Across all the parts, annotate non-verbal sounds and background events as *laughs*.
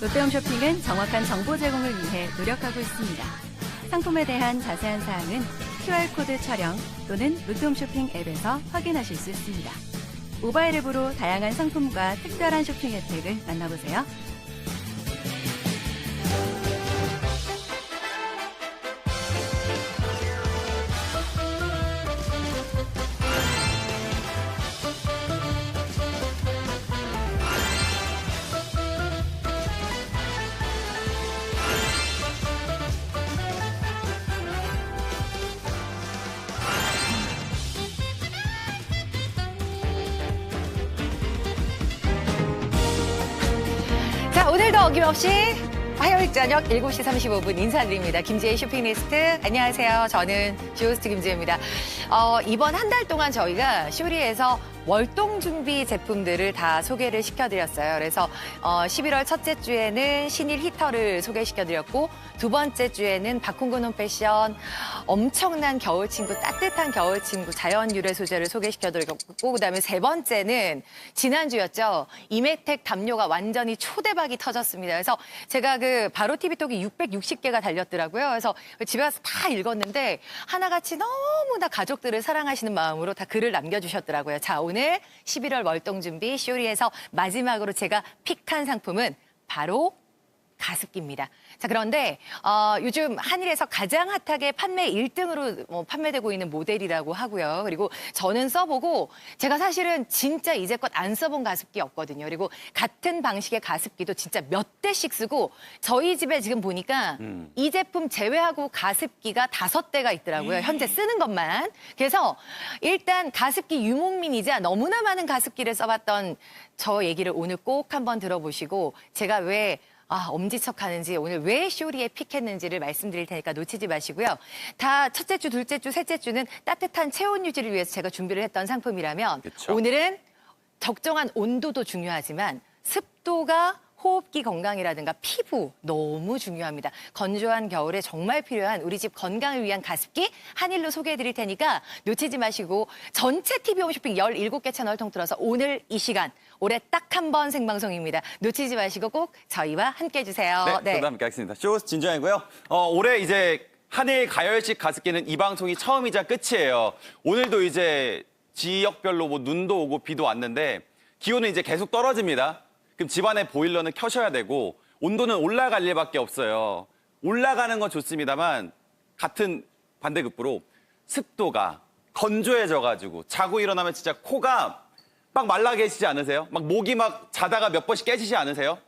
롯데홈 쇼핑은 정확한 정보 제공을 위해 노력하고 있습니다. 상품에 대한 자세한 사항은 QR코드 촬영 또는 롯데홈 쇼핑 앱에서 확인하실 수 있습니다. 모바일 앱으로 다양한 상품과 특별한 쇼핑 혜택을 만나보세요. 자, 오늘도 어김없이 화요일 저녁 7시 35분 인사드립니다. 김지혜 쇼핑리스트. 안녕하세요. 저는 쇼호스트 김지혜입니다. 어, 이번 한 달 동안 저희가 쇼리에서 월동 준비 제품들을 다 소개를 시켜드렸어요. 그래서 어, 11월 첫째 주에는 신일 히터를 소개시켜드렸고 두 번째 주에는 박홍근 홈 패션 엄청난 겨울 친구, 따뜻한 겨울 친구 자연 유래 소재를 소개시켜드렸고 그다음에 세 번째는 지난 주였죠. 이메텍 담요가 완전히 초대박이 터졌습니다. 그래서 제가 그 바로 TV톡이 660개가 달렸더라고요. 그래서 집에 와서 다 읽었는데 하나같이 너무나 가족들을 사랑하시는 마음으로 다 글을 남겨주셨더라고요. 자, 오늘 11월 월동 준비 쇼리에서 마지막으로 제가 픽한 상품은 바로 가습기입니다. 자, 그런데 어, 요즘 한일에서 가장 핫하게 판매 1등으로 뭐 판매되고 있는 모델이라고 하고요. 그리고 저는 써보고 제가 사실은 진짜 이제껏 안 써본 가습기 없거든요. 그리고 같은 방식의 가습기도 진짜 몇 대씩 쓰고 저희 집에 지금 보니까 이 제품 제외하고 가습기가 다섯 대가 있더라고요. 현재 쓰는 것만. 그래서 일단 가습기 유목민이자 너무나 많은 가습기를 써봤던 저 얘기를 오늘 꼭 한번 들어보시고 제가 왜 아, 엄지척 하는지 오늘 왜 쇼리에 픽했는지를 말씀드릴 테니까 놓치지 마시고요. 다 첫째 주, 둘째 주, 셋째 주는 따뜻한 체온 유지를 위해서 제가 준비를 했던 상품이라면 그쵸. 오늘은 적정한 온도도 중요하지만 습도가 호흡기 건강이라든가 피부 너무 중요합니다. 건조한 겨울에 정말 필요한 우리 집 건강을 위한 가습기 한일로 소개해 드릴 테니까 놓치지 마시고 전체 TV 홈 쇼핑 17개 채널 통틀어서 오늘 이 시간 올해 딱 한 번 생방송입니다. 놓치지 마시고 꼭 저희와 함께 해 주세요. 네, 저도 함께 하겠습니다. 쇼스 진정이고요. 어, 올해 이제 한일 가열식 가습기는 이 방송이 처음이자 끝이에요. 오늘도 이제 지역별로 뭐 눈도 오고 비도 왔는데 기온은 이제 계속 떨어집니다. 그럼 집안의 보일러는 켜셔야 되고 온도는 올라갈 일밖에 없어요. 올라가는 건 좋습니다만 같은 반대급부로 습도가 건조해져 가지고 자고 일어나면 진짜 코가 막 말라 계시지 않으세요? 막 목이 막 자다가 몇 번씩 깨지지 않으세요?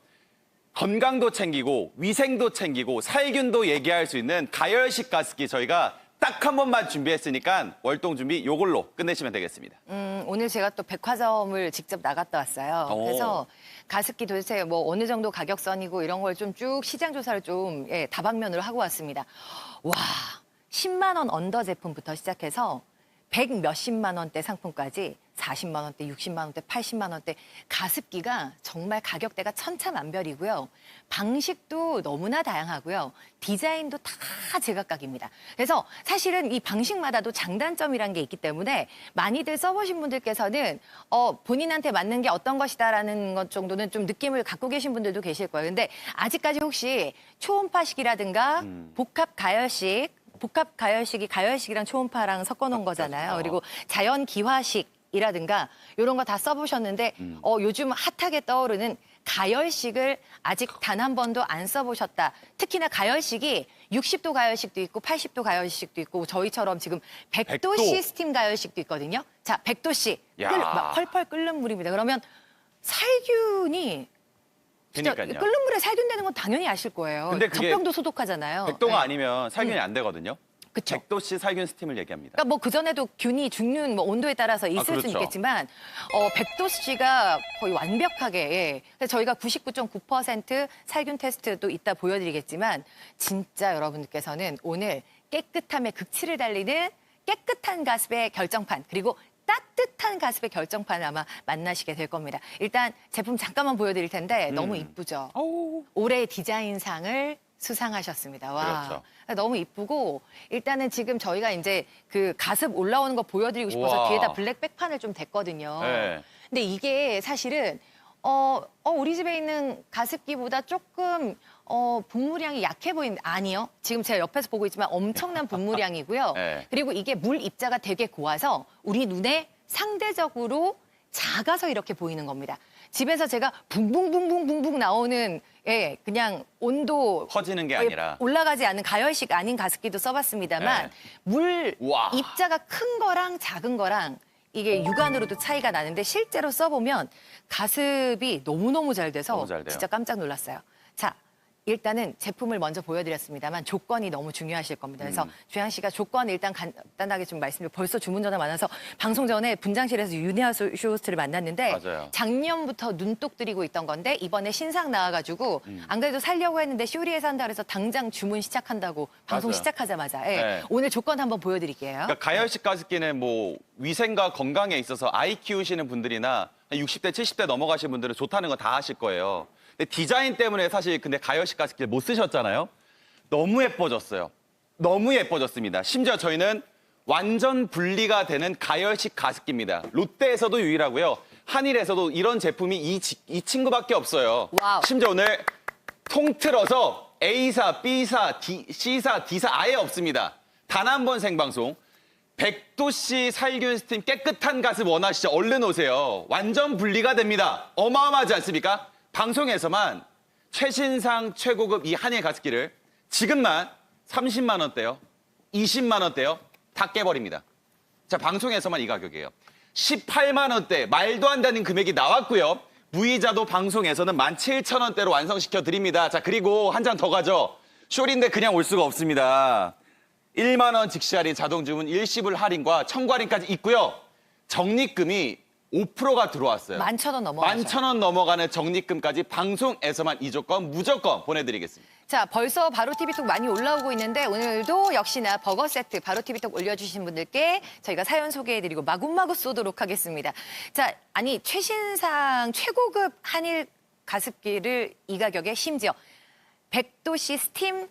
건강도 챙기고 위생도 챙기고 살균도 얘기할 수 있는 가열식 가습기 저희가 딱 한 번만 준비했으니까 월동 준비 요걸로 끝내시면 되겠습니다. 음, 오늘 제가 또 백화점을 직접 나갔다 왔어요. 오. 그래서 가습기 도대체 뭐 어느 정도 가격선이고 이런 걸 좀 쭉 시장 조사를 좀 예, 다방면으로 하고 왔습니다. 와, 10만 원 언더 제품부터 시작해서 100 몇십만 원대 상품까지 40만 원대, 60만 원대, 80만 원대 가습기가 정말 가격대가 천차만별이고요. 방식도 너무나 다양하고요. 디자인도 다 제각각입니다. 그래서 사실은 이 방식마다도 장단점이란 게 있기 때문에 많이들 써보신 분들께서는 어, 본인한테 맞는 게 어떤 것이다라는 것 정도는 좀 느낌을 갖고 계신 분들도 계실 거예요. 근데 아직까지 혹시 초음파식이라든가 복합 가열식 복합 가열식이 가열식이랑 초음파랑 섞어놓은 거잖아요. 그리고 자연 기화식 이라든가 이런 거 다 써보셨는데 어, 요즘 핫하게 떠오르는 가열식을 아직 단 한 번도 안 써보셨다. 특히나 가열식이 60도 가열식도 있고 80도 가열식도 있고 저희처럼 지금 100도, 100도. 시스템 가열식도 있거든요. 자, 100도씨 야. 끓, 막 펄펄 끓는 물입니다. 그러면 살균이 진짜 그러니까요. 끓는 물에 살균되는 건 당연히 아실 거예요. 근데 그게 젖병도 소독하잖아요. 백도가 네. 아니면 살균이 안 되거든요. 그쵸. 백도씨 살균 스팀을 얘기합니다. 그러니까 뭐 그전에도 균이 죽는 뭐 온도에 따라서 있을 수는 그렇죠. 있겠지만 어, 백도 씨가 거의 완벽하게 예. 그래서 저희가 99.9% 살균 테스트도 이따 보여드리겠지만 진짜 여러분들께서는 오늘 깨끗함의 극치를 달리는 깨끗한 가습의 결정판 그리고 따뜻한 가습의 결정판을 아마 만나시게 될 겁니다. 일단 제품 잠깐만 보여드릴 텐데 너무 음. 이쁘죠. 올해 디자인상을 수상하셨습니다. 와. 그렇죠. 너무 이쁘고 일단은 지금 저희가 이제 그 가습 올라오는 거 보여드리고 싶어서 우와. 뒤에다 블랙 백판을 좀 댔거든요. 네. 근데 이게 사실은 어, 어, 우리 집에 있는 가습기보다 조금 어, 분무량이 약해 보이는데 아니요. 지금 제가 옆에서 보고 있지만 엄청난 분무량이고요. *laughs* 네. 그리고 이게 물 입자가 되게 고와서 우리 눈에 상대적으로 작아서 이렇게 보이는 겁니다. 집에서 제가 붕붕붕붕붕붕 나오는 예, 그냥 온도 퍼지는 게 예, 아니라. 올라가지 않은 가열식 아닌 가습기도 써봤습니다만 네. 물 와. 입자가 큰 거랑 작은 거랑 이게 육안으로도 차이가 나는데 실제로 써보면 가습이 너무너무 잘 돼서 너무 잘 돼요. 진짜 깜짝 놀랐어요. 자, 일단은 제품을 먼저 보여드렸습니다만 조건이 너무 중요하실 겁니다. 그래서 음. 주양 씨가 조건 일단 간단하게 좀 말씀드려 벌써 주문 전화 많아서 방송 전에 분장실에서 윤혜아 소- 쇼호스트를 만났는데 맞아요. 작년부터 눈독 들이고 있던 건데 이번에 신상 나와가지고 음. 안 그래도 살려고 했는데 쇼리에서 한다 그래서 당장 주문 시작한다고 방송 맞아요. 시작하자마자 예. 네. 오늘 조건 한번 보여드릴게요. 그러니까 가열식 가습기는 뭐 위생과 건강에 있어서 아이 키우시는 분들이나 60대, 70대 넘어가신 분들은 좋다는 거 다 아실 거예요. 근데 디자인 때문에 사실 근데 가열식 가습기를 못 쓰셨잖아요. 너무 예뻐졌어요. 너무 예뻐졌습니다. 심지어 저희는 완전 분리가 되는 가열식 가습기입니다. 롯데에서도 유일하고요. 한일에서도 이런 제품이 이, 지- 이 친구밖에 없어요. 와우. 심지어 오늘 통틀어서 A사, B사, D, C사, D사 아예 없습니다. 단 한 번 생방송. 100도씨 살균 스팀 깨끗한 가습 원하시죠? 얼른 오세요. 완전 분리가 됩니다. 어마어마하지 않습니까? 방송에서만 최신상 최고급 이 한일 가습기를 지금만 30만 원대요. 20만 원대요. 다 깨버립니다. 자, 방송에서만 이 가격이에요. 18만 원대 말도 안 되는 금액이 나왔고요. 무이자도 방송에서는 17,000원대로 완성시켜 드립니다. 자, 그리고 한장더 가죠. 쇼리인데 그냥 올 수가 없습니다. 1만 원 즉시 할인 자동 주문 일시불 할인과 청구 할인까지 있고요. 적립금이 5%가 들어왔어요. 만 천 원 넘어가죠. 만천 원 넘어가는 적립금까지 방송에서만 이 조건 무조건 보내드리겠습니다. 자, 벌써 바로 TV톡 많이 올라오고 있는데 오늘도 역시나 버거 세트 바로 TV톡 올려주신 분들께 저희가 사연 소개해드리고 마구마구 쏘도록 하겠습니다. 자, 아니 최신상 최고급 한일 가습기를 이 가격에 심지어 100도씨 스팀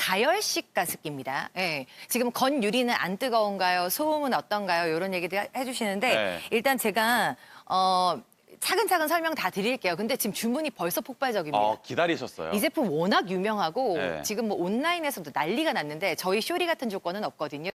가열식 가습기입니다. 예. 지금 건 유리는 안 뜨거운가요? 소음은 어떤가요? 이런 얘기도 해- 해주시는데 네. 일단 제가 어, 차근차근 설명 다 드릴게요. 근데 지금 주문이 벌써 폭발적입니다. 어, 기다리셨어요. 이 제품 워낙 유명하고 네. 지금 뭐 온라인에서도 난리가 났는데 저희 쇼리 같은 조건은 없거든요.